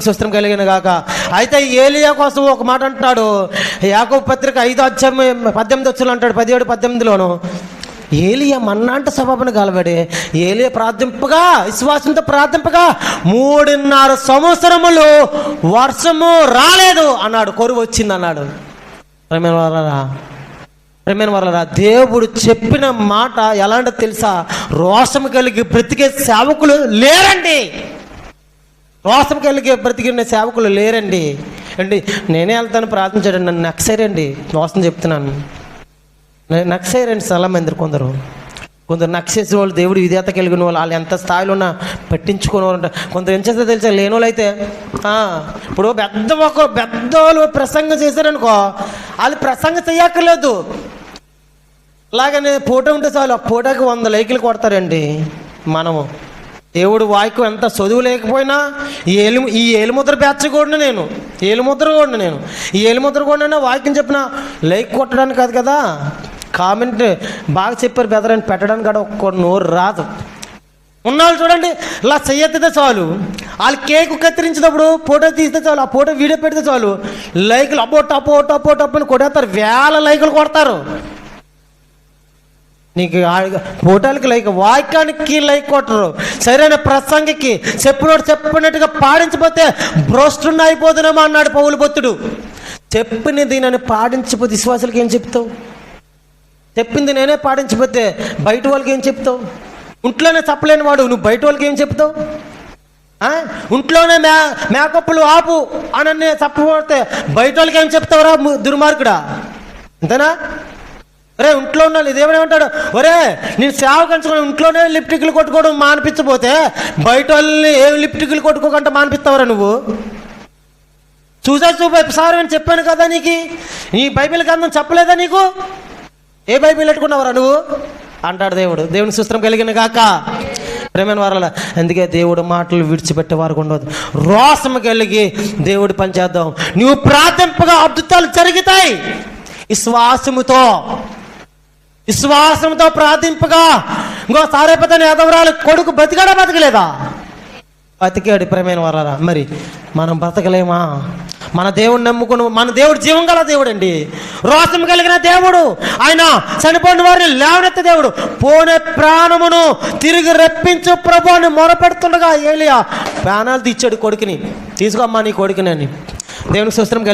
స్వస్థం కలిగిన గాక. అయితే ఏలియా కోసం ఒక మాట అంటున్నాడు. యాకో పత్రిక ఐదో అధ్యాయం పద్దెనిమిది వచ్చులు అంటాడు పదిహేడు పద్దెనిమిదిలోను. ఏలియా మన్నాంట స్వభావన గలవాడే. ఏలియా ప్రార్థింపగా విశ్వాసంతో ప్రార్థింపగా మూడున్నర సంవత్సరములు వర్షము రాలేదు అన్నాడు కొరువు వచ్చింది అన్నాడు. ప్రేమైన వారలారా దేవుడు చెప్పిన మాట ఎలాంటి తెలుసా? రోషము కలిగి బ్రతికే సేవకులు లేరండి. రోషం కలిగి బ్రతికిన సేవకులు లేరండి. అండి నేనే వెళ్తాను ప్రార్థించాడు నన్ను నక్సేరండి మోసం చెప్తున్నాను. నక్సేరండి చాలా కొందరు. కొందరు నక్సేసిన వాళ్ళు దేవుడు విధేత కలిగిన వాళ్ళు వాళ్ళు ఎంత స్థాయిలో ఉన్నా పట్టించుకునే వాళ్ళు కొందరు ఏం చేస్తే తెలుసా? లేని వాళ్ళు అయితే ఇప్పుడు పెద్ద ఒక పెద్ద వాళ్ళు ప్రసంగం చేశారనుకో వాళ్ళు ప్రసంగం చేయక్కర్లేదు. అలాగనే ఫోటో ఉంటే చాలు ఆ ఫోటోకి వంద లైకులు కొడతారండి మనము. దేవుడు వాక్యం ఎంత చదువు లేకపోయినా ఈ ఏలు ఈ ఏలుముద్ర బ్యాచ్ కూడా నేను. ఏలుముద్ర కూడా నేను. ఈ ఏలుముద్ర కూడా వాక్యం చెప్పిన లైక్ కొట్టడానికి కాదు కదా? కామెంట్ బాగా చెప్పారు బెదర్ అని పెట్టడానికి కూడా ఒక్క నోరు రాదు. ఉన్నాళ్ళు చూడండి ఇలా చెయ్యెత్తితే చాలు. వాళ్ళు కేక్ కత్తిరించినప్పుడు ఫోటో తీస్తే చాలు ఆ ఫోటో వీడియో పెడితే చాలు. లైకులు అబ్బో టపో టపో టప్పు అని కొడేస్తారు వేల లైకులు కొడతారు. నీకు ఆ- లైక్ వాక్యానికి లైక్ కొట్టరు. సరైన ప్రసంగికి చెప్పినోడు చెప్పినట్టుగా పాడించపోతే భ్రష్టున్న అయిపోతున్నామో అన్నాడు పౌలు బొత్తుడు చెప్పినది నన్ను పాడించిపోతే విశ్వాసులకి ఏం చెప్తావు? చెప్పింది నేనే పాడించకపోతే బయట వాళ్ళకి ఏం చెప్తావు? ఇంట్లోనే చెప్పలేని వాడు నువ్వు బయట వాళ్ళకి ఏం చెప్తావు? ఇంట్లోనే మే మేకప్పులు ఆపు అని చెప్పబోతే బయట వాళ్ళకి ఏం చెప్తావురా దుర్మార్గుడా? అంతేనా? రే ఇంట్లో ఉండాలి ఇదేమేమంటాడు ఒరే నేను సేవ కంచుకొని ఇంట్లోనే లిప్టిక్లు కొట్టుకోవడం మానిపించబోతే బయట వాళ్ళని ఏం లిప్టిక్లు కొట్టుకోకుండా మానిపిస్తావరా నువ్వు? చూసా చూపు సార్ అని చెప్పాను కదా నీకు? నీ బైబిల్ గ్రంథం చెప్పలేదా నీకు? ఏ బైబిల్ పెట్టుకున్నావురా నువ్వు? అంటాడు దేవుడు. దేవుని సుస్త్రం కలిగిన కాక ప్రేమైన వారాల అందుకే దేవుడు మాటలు విడిచిపెట్టే వారికి ఉండదు. రోషము కలిగి దేవుడు పని చేద్దాం నువ్వు ప్రార్థింపగా అద్భుతాలు జరుగుతాయి. విశ్వాసముతో విశ్వాసంతో ప్రార్థింపగా ఇంకో సారేపతని యాదవరాలు కొడుకు బతికాడా బతకలేదా? బతికాడు ప్రేమైన వారారా మరి మనం బ్రతకలేమా మన దేవుడు నమ్ముకుని మన దేవుడు జీవం గల దేవుడు అండి రోషం కలిగిన దేవుడు. ఆయన చనిపోయిన వారిని లేవనెత్త దేవుడు. పోనే ప్రాణమును తిరిగి రప్పించు ప్రభు అని మొరపెడుతుండగా ఏలియా ప్రాణాలు తీర్చాడు కొడుకుని. తీసుకోమ్మా నీ కొడుకుని అని. దేవునికి సుస్త్రం